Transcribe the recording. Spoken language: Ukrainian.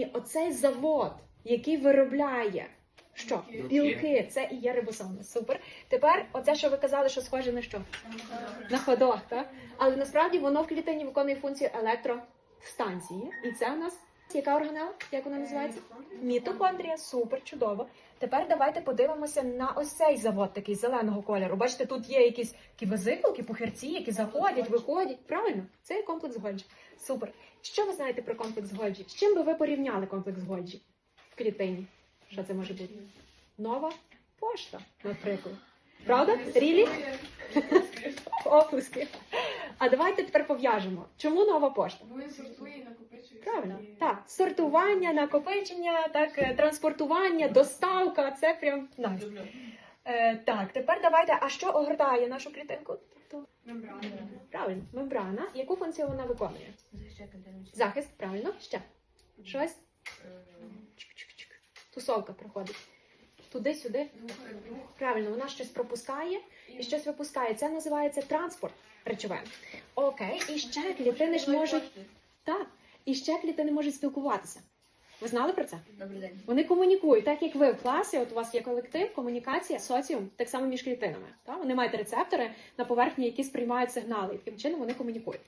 Ні, оцей завод, який виробляє. Що? Білки, це і є рибосоми. Супер. Тепер оце, що ви казали, що схоже на що? На ходок, так? Але насправді воно в клітині виконує функцію електростанції. І це у нас яка органела? Як вона називається? Мітохондрія, супер, чудово. Тепер давайте подивимося на ось цей завод, такий зеленого кольору. Бачите, тут є якісь такі везикулки, пухирці, які заходять, виходять. Правильно? Це є комплекс Гольджі. Супер. Що ви знаєте про комплекс Гольджі? З чим би ви порівняли комплекс Гольджі в клітині? Що це може бути? Нова пошта, наприклад. Правда? Рілі? Оплески. А давайте тепер пов'яжемо. Чому нова пошта? Бо він сортує і накопичує. Правильно, всякі- так, сортування, накопичення, так, е, транспортування, доставка це прям найс. Е, так, тепер давайте. А що огортає нашу клітинку? Тобто, Мембрана. правильно, мембрана. Яку функцію вона виконує? Захист, правильно, ще. Щось? Чик-чик-чик. Тусовка проходить. Туди-сюди. Правильно, вона щось пропускає і щось випускає. Це називається транспорт речовин. Окей, і ще клітини ж можуть. Так, і ще клітини можуть спілкуватися. Ви знали про це? Добрий день. Вони комунікують, так як ви в класі, от у вас є колектив, комунікація, соціум, так само між клітинами. Так? Вони мають рецептори на поверхні, які сприймають сигнали, і таким чином вони комунікують.